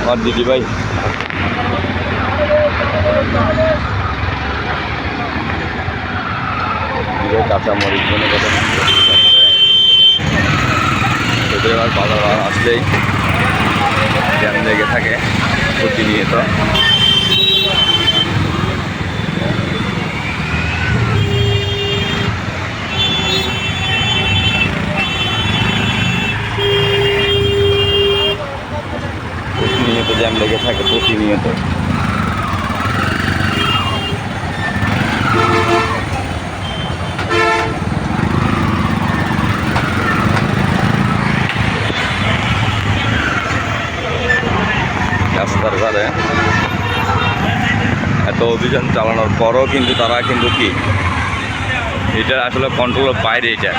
আমার দিদি ভাই। কাঁচা মরিচ মনে কথা এদের আবার বাজার আসলেই জ্যাম লেগে থাকে প্রতিনিয়ত। জ্যাম লেগে থাকে প্রতিনিয়ত। রাস্তার ধারে এত অভিযান চালানোর পরও কিন্তু তারা কিন্তু কি? এটা আসলে কন্ট্রোলের বাইরে এটা।